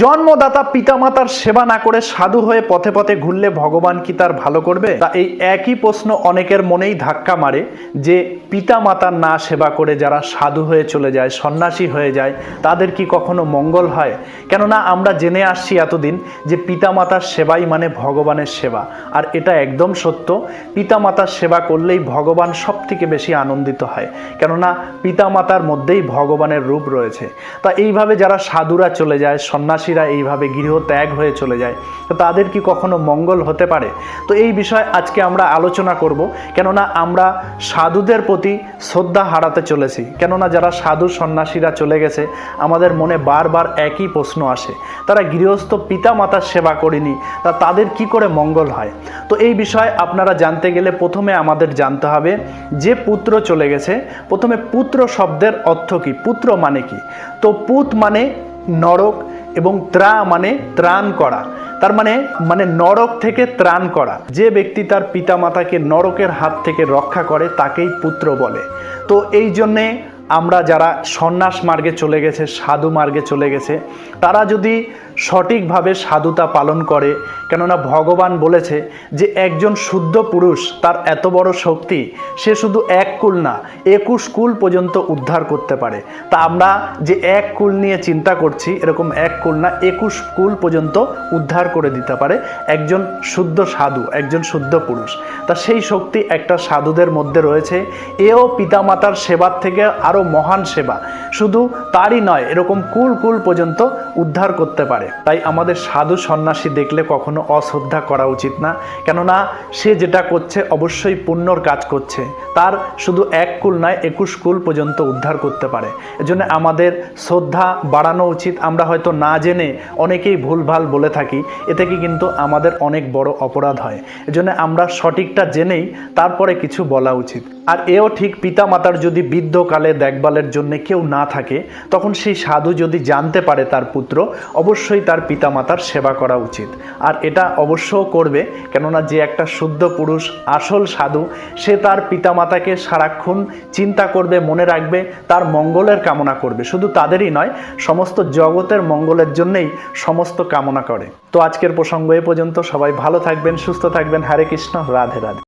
জন্মদাতা পিতামাতার সেবা না করে সাধু হয়ে পথে পথে ঘুরলে ভগবান কি তার ভালো করবে? তা এই একই প্রশ্ন অনেকের মনেই ধাক্কা মারে যে পিতামাতার না সেবা করে যারা সাধু হয়ে চলে যায়, সন্ন্যাসী হয়ে যায়, তাদের কি কখনো মঙ্গল হয়? কেননা আমরা জেনে আসছি এতদিন যে পিতামাতার সেবাই মানে ভগবানের সেবা। আর এটা একদম সত্য, পিতামাতার সেবা করলেই ভগবান সব থেকে বেশি আনন্দিত হয়। কেননা পিতামাতার মধ্যেই ভগবানের রূপ রয়েছে। তা এইভাবে যারা সাধুরা চলে যায় সন্ন্যাসীরা এইভাবে গৃহ ত্যাগ হয়ে চলে যায়। তো তাদের কি কখনো মঙ্গল হতে পারে? তো এই বিষয়ে আজকে আমরা আলোচনা করব। কেননা আমরা সাধুদের প্রতি শ্রদ্ধা হারাতে চলেছি। কেননা যারা সাধু সন্ন্যাসীরা চলে গেছে, আমাদের মনে বারবার একই প্রশ্ন আসে। তারা গৃহস্থ পিতা মাতার সেবা করেনি, তা তাদের কি করে মঙ্গল হয়? তো এই বিষয়ে আপনারা জানতে গেলে প্রথমে আমাদের জানতে হবে, যে পুত্র চলে গেছে, প্রথমে পুত্র শব্দের অর্থ কি? পুত্র মানে কি? তো পুত মানে নরক এবং ত্রা মানে ত্রাণ করা। তার মানে মানে নরক থেকে ত্রাণ করা। যে ব্যক্তি তার পিতা মাতাকে নরকের হাত থেকে রক্ষা করে, তাকেই পুত্র বলে। তো এই জন্যে আমরা যারা সন্ন্যাস মার্গে চলে গেছে, সাধু মার্গে চলে গেছে, তারা যদি সঠিকভাবে সাধুতা পালন করে, কেননা ভগবান বলেছে যে একজন শুদ্ধ পুরুষ, তার এত বড় শক্তি, সে শুধু এক কুল না, একুশ কুল পর্যন্ত উদ্ধার করতে পারে। তা আমরা যে এক কুল নিয়ে চিন্তা করছি, এরকম এক কুল না, একুশ কুল পর্যন্ত উদ্ধার করে দিতে পারে একজন শুদ্ধ সাধু, একজন শুদ্ধ পুরুষ। তা সেই শক্তি একটা সাধুদের মধ্যে রয়েছে। এও পিতামাতার সেবার থেকে আরও মহান সেবা। শুধু তারই নয়, এরকম কুল কুল পর্যন্ত উদ্ধার করতে পারে। তাই আমাদের সাধু সন্ন্যাসী দেখলে কখনো অশ্রদ্ধা করা উচিত না। কেননা, সে যেটা করছে অবশ্যই পুণ্যর কাজ করছে। তার শুধু এক কুল নয়, একুশ কুল পর্যন্ত উদ্ধার করতে পারে। এজন্য আমাদের শ্রদ্ধা বাড়ানো উচিত। আমরা হয়তো না জেনে অনেকেই ভুলভাল বলে থাকি। এ থেকে কিন্তু আমাদের অনেক বড় অপরাধ হয়। এজন্য আমরা সঠিকটা জেনেই তারপরে কিছু বলা উচিত। আর এও ঠিক পিতা মাতার যদি বৃদ্ধকালে দেখভালের জন্য কেউ না থাকে, তখন সেই সাধু যদি জানতে পারে তার পুত্র, অবশ্যই তার পিতামাতার সেবা করা উচিত। আর এটা অবশ্যও করবে, কেননা যে একটা শুদ্ধ পুরুষ, আসল সাধু, সে তার পিতামাতাকে সারাক্ষণ চিন্তা করবে, মনে রাখবে, তার মঙ্গলের কামনা করবে। শুধু তাদেরই নয়, সমস্ত জগতের মঙ্গলের জন্যেই সমস্ত কামনা করে। তো আজকের প্রসঙ্গ এ পর্যন্ত, সবাই ভালো থাকবেন, সুস্থ থাকবেন। হরে কৃষ্ণ, রাধে রাধে।